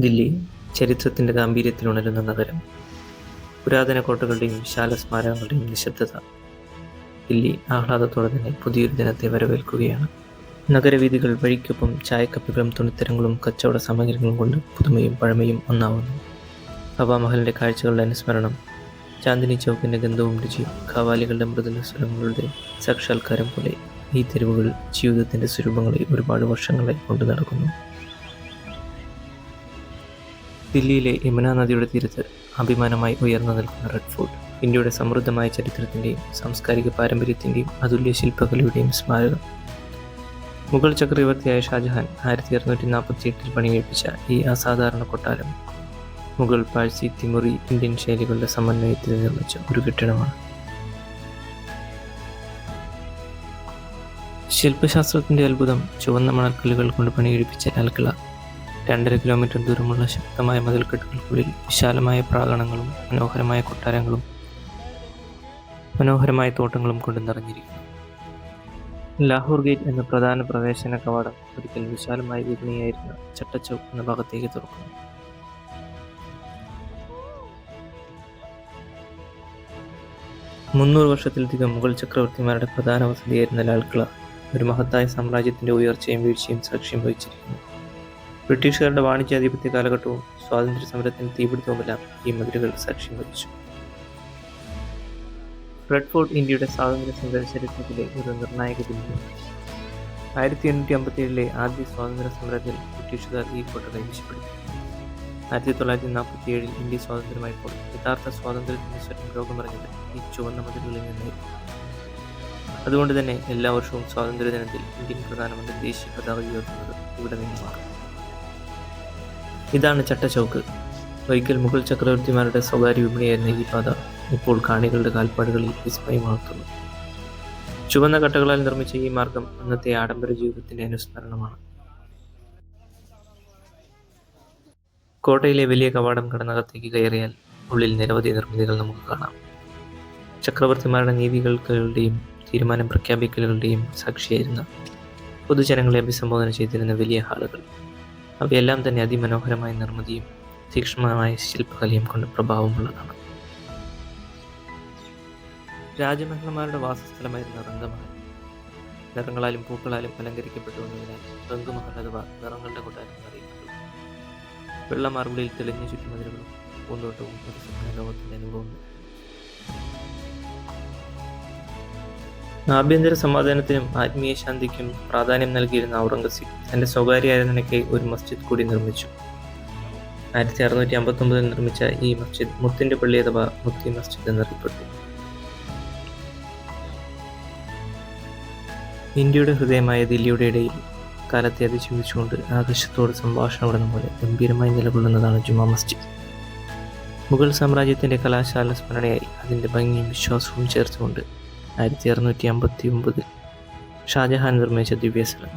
ദില്ലി ചരിത്രത്തിന്റെ ഗാംഭീര്യത്തിൽ ഉണരുന്ന നഗരം പുരാതന കോട്ടകളുടെയും വിശാല സ്മാരകങ്ങളുടെയും നിശബ്ദത ദില്ലി ആഹ്ലാദത്തോടെ തന്നെ പുതിയൊരു ദിനത്തെ വരവേൽക്കുകയാണ്. നഗരവീഥികൾ വഴിക്കൊപ്പം ചായക്കപ്പുകളും തുണിത്തരങ്ങളും കച്ചവട സാമഗ്രികളും കൊണ്ട് പുതുമയും പഴമയും ഒന്നാവുന്നു. ഹവാമഹലിന്റെ കാഴ്ചകളുടെ അനുസ്മരണം ചാന്ദിനി ചൗക്കിന്റെ ഗന്ധവും രുചിയും ഖവാലികളുടെ മൃദുല സ്വരങ്ങളുടെ സാക്ഷാത്കാരം പോലെ ഈ തെരുവുകൾ ജീവിതത്തിന്റെ സ്വരൂപങ്ങളെ ഒരുപാട് വർഷങ്ങളായി കൊണ്ടു നടക്കുന്നു. ദില്ലിയിലെ യമുന നദിയുടെ തീരത്ത് അഭിമാനമായി ഉയർന്നു നിൽക്കുന്ന റെഡ് ഫോർട്ട് ഇന്ത്യയുടെ സമൃദ്ധമായ ചരിത്രത്തിന്റെയും സാംസ്കാരിക പാരമ്പര്യത്തിന്റെയും അതുല്യ ശില്പകലയുടെയും സ്മാരകം. മുഗൾ ചക്രവർത്തിയായ ഷാജഹാൻ ആയിരത്തി അറുന്നൂറ്റി നാൽപ്പത്തി എട്ടിൽ പണികഴിപ്പിച്ച ഈ അസാധാരണ കൊട്ടാരം മുഗൾ പാഴ്സി തിമുറി ഇന്ത്യൻ ശൈലികളുടെ സമന്വയത്തിൽ നിർമ്മിച്ച ഒരു കെട്ടിടമാണ്. ശില്പശാസ്ത്രത്തിന്റെ അത്ഭുതം ചുവന്ന മണൽക്കല്ലുകൾ കൊണ്ട് പണികഴിപ്പിച്ച ലാൽക്കിള രണ്ടര കിലോമീറ്റർ ദൂരമുള്ള ശക്തമായ മതിൽക്കെട്ടുകൾക്കുള്ളിൽ വിശാലമായ പ്രാകണങ്ങളും മനോഹരമായ കൊട്ടാരങ്ങളും മനോഹരമായ തോട്ടങ്ങളും കൊണ്ട് നിറഞ്ഞിരിക്കുന്നു. ലാഹോർ ഗേറ്റ് എന്ന പ്രധാന പ്രവേശന കവാടം ഒരിക്കൽ വിശാലമായ വിപണിയായിരുന്ന ചട്ടച്ചൗക്ക് എന്ന ഭാഗത്തേക്ക് തുറക്കുന്നു. മുന്നൂറ് വർഷത്തിലധികം മുഗൾ ചക്രവർത്തിമാരുടെ പ്രധാന വസതിയായിരുന്ന ലാൽക്കിള ഒരു മഹത്തായ സാമ്രാജ്യത്തിന്റെ ഉയർച്ചയും വീഴ്ചയും സാക്ഷ്യം വഹിച്ചിരിക്കുന്നു. ബ്രിട്ടീഷുകാരുടെ വാണിജ്യാധിപത്യ കാലഘട്ടവും സ്വാതന്ത്ര്യ സമരത്തിന് തീപിടുത്തവുമെല്ലാം ഈ മതിലുകൾ സാക്ഷ്യം വഹിച്ചു. റെഡ്ഫോർഡ് ഇന്ത്യയുടെ സ്വാതന്ത്ര്യ സമര ചരിത്രത്തിലെ ഒരു നിർണായക ബിന്ദുവാണ് ആയിരത്തി എണ്ണൂറ്റി അമ്പത്തി ഏഴിലെ ആദ്യ സ്വാതന്ത്ര്യ സമരത്തിൽ ബ്രിട്ടീഷുകാർ ഈ കോട്ട കൈവശപ്പെടുത്തി ആയിരത്തി തൊള്ളായിരത്തി നാൽപ്പത്തി ഏഴിൽ ഇന്ത്യ സ്വാതന്ത്ര്യമായപ്പോൾ യഥാർത്ഥ സ്വാതന്ത്ര്യത്തിന്റെ സ്വരം ലോകമറിഞ്ഞത് ഈ ചുവന്ന മതിലുകളിൽ നിന്നായിരുന്നു അതുകൊണ്ട് തന്നെ എല്ലാ വർഷവും സ്വാതന്ത്ര്യ ദിനത്തിൽ ഇന്ത്യൻ പ്രധാനമന്ത്രി ദേശീയ പതാക ഉയർത്തുന്നത് ഇവിടെ നിന്നുമാണ്. ഇതാണ് ചട്ടച്ചൗക്ക്. ഒരിക്കൽ മുഗൾ ചക്രവർത്തിമാരുടെ സ്വകാര്യ വിപണിയായിരുന്ന ഈ പാത ഇപ്പോൾ കാണികളുടെ കാൽപ്പാടുകളിൽ വിസ്മയമാക്കുന്നു ചുവന്ന കട്ടകളാൽ നിർമ്മിച്ച ഈ മാർഗം അന്നത്തെ ആഡംബര ജീവിതത്തിന്റെ അനുസ്മരണമാണ്. കോട്ടയിലെ വലിയ കവാടം കടന്നകത്തേക്ക് കയറിയാൽ ഉള്ളിൽ നിരവധി നിർമ്മിതികൾ നമുക്ക് കാണാം. ചക്രവർത്തിമാരുടെ നീതികൾക്കുകളുടെയും തീരുമാനം പ്രഖ്യാപിക്കലുകളുടെയും സാക്ഷിയായിരുന്ന പൊതുജനങ്ങളെ അഭിസംബോധന ചെയ്തിരുന്ന വലിയ ഹാളുകൾ. അവയെല്ലാം തന്നെ അതിമനോഹരമായ നിർമ്മിതിയും തീക്ഷ്ണമായ ശില്പകലയും കൊണ്ട് പ്രഭാവമുള്ളതാണ്. രാജമഹന്മാരുടെ വാസസ്ഥലമായിരുന്ന റംഗമഹൽ നിറങ്ങളാലും പൂക്കളാലും അലങ്കരിക്കപ്പെട്ടു വന്നതിനാൽ റംഗമഹൽ അഥവാ നിറങ്ങളുടെ കൊട്ടാരം എന്നറിയപ്പെട്ടു വെള്ള മാർബിളിൽ തെളിഞ്ഞ ചുറ്റുമതിലുകളും പൂന്തോട്ടവും ഒരു സ്വപ്ന ലോകത്തിന്റെ അനുഭവം ആഭ്യന്തര സമാധാനത്തിനും ആത്മീയ ശാന്തിക്കും പ്രാധാന്യം നൽകിയിരുന്ന ഔറംഗസീബ് തന്റെ സ്വകാര്യ ആരാധനയ്ക്കായി ഒരു മസ്ജിദ് കൂടി നിർമ്മിച്ചു. ആയിരത്തി അറുന്നൂറ്റി അമ്പത്തി ഒമ്പതിൽ നിർമ്മിച്ച ഈ മസ്ജിദ് മുത്തിന്റെ പള്ളി അഥവാ മുത്തി മസ്ജിദ് എന്നറിയപ്പെട്ടു. ഇന്ത്യയുടെ ഹൃദയമായ ദില്ലിയുടെ ഇടയിൽ കാലത്തെ അതിജീവിച്ചുകൊണ്ട് ആകാശത്തോട് സംഭാഷണം വിടുന്ന പോലെ ഗംഭീരമായി നിലകൊള്ളുന്നതാണ് ജുമാ മസ്ജിദ്. മുഗൾ സാമ്രാജ്യത്തിന്റെ കലാശാല സ്മരണയായി അതിന്റെ ഭംഗിയും വിശ്വാസവും ചേർത്തുകൊണ്ട് ആയിരത്തി അറുന്നൂറ്റി അമ്പത്തി ഒമ്പതിൽ ഷാജഹാൻ നിർമ്മിച്ച ദിവ്യസ്ഥലം